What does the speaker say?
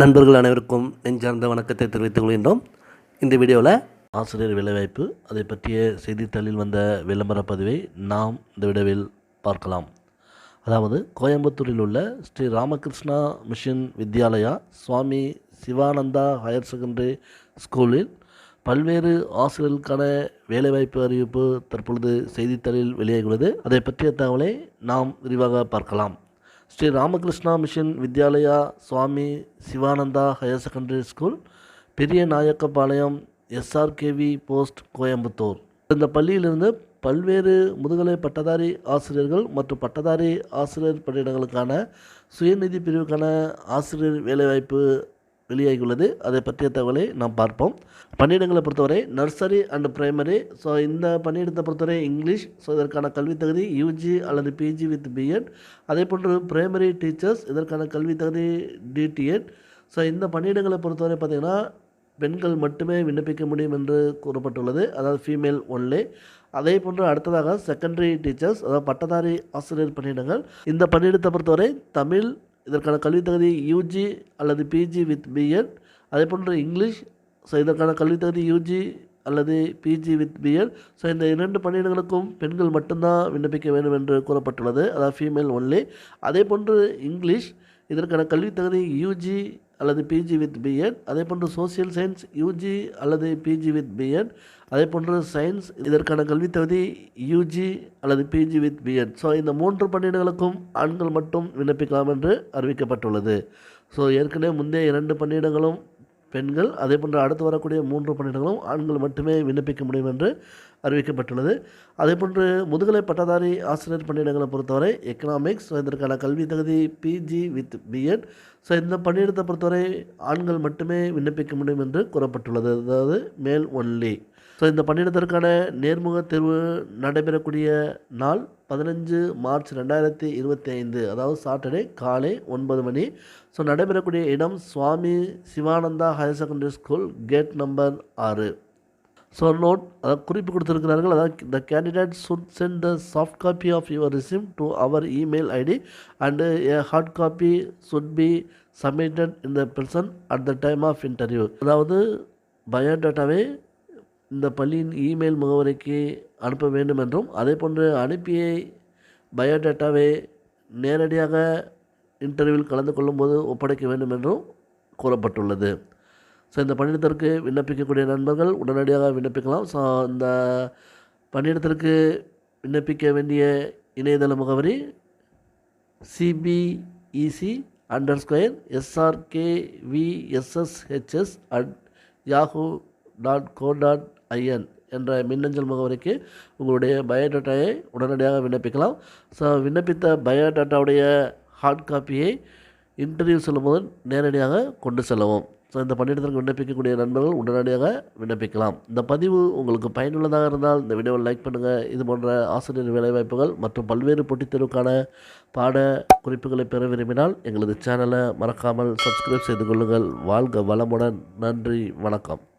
நண்பர்கள் அனைவருக்கும் நெஞ்சார்ந்த வணக்கத்தை தெரிவித்துக் கொள்கின்றோம். இந்த வீடியோவில் ஆசிரியர் வேலைவாய்ப்பு அதை பற்றிய செய்தித்தாளில் வந்த விளம்பர பதிவை நாம் இந்த விடவில் பார்க்கலாம். அதாவது கோயம்புத்தூரில் உள்ள Sri Ramakrishna mission Vidyalaya Swami Sivananda higher secondary ஸ்கூலில் பல்வேறு ஆசிரியர்களுக்கான வேலைவாய்ப்பு அறிவிப்பு தற்பொழுது செய்தித்தாளில் வெளியாகியுள்ளது. அதை பற்றிய தகவலை நாம் விரிவாக பார்க்கலாம். Sri Ramakrishna mission Vidyalaya Swami Sivananda higher secondary school Periya Nayakkapalayam SRKV post Coimbatore. இந்த பள்ளியிலிருந்து பல்வேறு முதுகலை பட்டதாரி ஆசிரியர்கள் மற்றும் பட்டதாரி ஆசிரியர் பணியிடங்களுக்கான சுயநிதி பிரிவுக்கான ஆசிரியர் வேலைவாய்ப்பு வெளியாகியுள்ளது. அதை பற்றிய தகவலை நாம் பார்ப்போம். பணியிடங்களை பொறுத்தவரை நர்சரி அண்ட் பிரைமரி. ஸோ இந்த பணியிடத்தை பொறுத்தவரை இங்கிலீஷ். ஸோ இதற்கான கல்வித் தகுதி யூஜி அல்லது பிஜி வித் பிஎட் அதே போன்று பிரைமரி டீச்சர்ஸ் இதற்கான கல்வித் தகுதி டிடிஎட் ஸோ இந்த பணியிடங்களை பொறுத்தவரை பார்த்திங்கன்னா பெண்கள் மட்டுமே விண்ணப்பிக்க முடியும் என்று கூறப்பட்டுள்ளது. அதாவது ஃபீமேல் ஒன்லே அதே போன்று அடுத்ததாக செகண்டரி டீச்சர்ஸ் அதாவது பட்டதாரி ஆசிரியர் பணியிடங்கள் இந்த பணியிடத்தை பொறுத்தவரை தமிழ் இதற்கான கல்வித் தகுதி யூஜி அல்லது பிஜி வித் பிஎட் அதே போன்று இங்கிலீஷ் ஸோ இதற்கான கல்வித் தகுதி யூஜி அல்லது பிஜி வித் பிஎட் ஸோ இந்த இரண்டு பணியிடங்களுக்கும் பெண்கள் மட்டும்தான் விண்ணப்பிக்க வேண்டும் என்று கூறப்பட்டுள்ளது. அதாவது ஃபீமேல் ஒன்லி அதே போன்று இங்கிலீஷ் இதற்கான கல்வித் தகுதி யூஜி அல்லது பிஜி வித் பிஎட் அதே போன்று சோசியல் சயின்ஸ் யூஜி அல்லது பிஜி வித் பிஎட் அதே போன்று சயின்ஸ் இதற்கான கல்வித் தகுதி யூஜி அல்லது பிஜி வித் பிஎட் ஸோ இந்த மூன்று பணியிடங்களுக்கும் ஆண்கள் மட்டும் விண்ணப்பிக்கலாம் என்று அறிவிக்கப்பட்டுள்ளது. ஸோ ஏற்கனவே முந்தைய இரண்டு பணியிடங்களும் பெண்கள் அதே போன்று அடுத்து வரக்கூடிய மூன்று பணியிடங்களும் ஆண்கள் மட்டுமே விண்ணப்பிக்க முடியும் என்று அறிவிக்கப்பட்டுள்ளது. அதே போன்று முதுகலை பட்டதாரி ஆசிரியர் பணியிடங்களை பொறுத்தவரை எக்கனாமிக்ஸ் ஸோ இதற்கான கல்வி தகுதி பிஜி வித் பிஎட் ஸோ இந்த பணியிடத்தை பொறுத்தவரை ஆண்கள் மட்டுமே விண்ணப்பிக்க முடியும் என்று கூறப்பட்டுள்ளது. அதாவது மேல் ஒன்லி ஸோ இந்த பணியிடத்திற்கான நேர்முக தேர்வு நடைபெறக்கூடிய நாள் பதினஞ்சு மார்ச் ரெண்டாயிரத்தி இருபத்தி ஐந்து அதாவது சாட்டர்டே காலை ஒன்பது மணி. ஸோ நடைபெறக்கூடிய இடம் Swami Sivananda higher secondary school gate number ஆறு. ஸோ நோட் அதாவது குறிப்பு கொடுத்துருக்கிறார்கள் அதாவது the candidate should send the soft copy of your resume to our email ID and a hard copy should be submitted in the person at the time of interview அதாவது பயோடேட்டாவை இந்த பள்ளியின் email முகவரிக்கு அனுப்ப வேண்டும் என்றும் அதே போன்று அனுப்பிய பயோடேட்டாவை நேரடியாக இன்டர்வியூவில் கலந்து கொள்ளும்போது ஒப்படைக்க வேண்டும் என்றும் கூறப்பட்டுள்ளது ஸோ இந்த பணியிடத்திற்கு விண்ணப்பிக்கக்கூடிய நண்பர்கள் உடனடியாக விண்ணப்பிக்கலாம். ஸோ இந்த பணியிடத்திற்கு விண்ணப்பிக்க வேண்டிய இணையதள முகவரி CBEC underscore SRKVSSHS at Yahoo dot co dot IN என்ற மின்னஞ்சல் முகவரிக்கு உங்களுடைய பயோடேட்டாவை உடனடியாக விண்ணப்பிக்கலாம். ஸோ விண்ணப்பித்த பயோடேட்டாவுடைய ஹார்ட் காப்பியை இன்டர்வியூ செல்லும்போது நேரடியாக கொண்டு செல்லவும். ஸோ இந்த பணியிடத்திற்கு விண்ணப்பிக்கக்கூடிய நண்பர்கள் உடனடியாக விண்ணப்பிக்கலாம். இந்த பதிவு உங்களுக்கு பயனுள்ளதாக இருந்தால் இந்த வீடியோவை லைக் பண்ணுங்கள் இது போன்ற ஆசிரியர் வேலைவாய்ப்புகள் மற்றும் பல்வேறு போட்டித் தேர்வுக்கான பாட குறிப்புகளை பெற விரும்பினால் எங்களது சேனலை மறக்காமல் சப்ஸ்கிரைப் செய்து கொள்ளுங்கள். வாழ்க வளமுடன். நன்றி. வணக்கம்.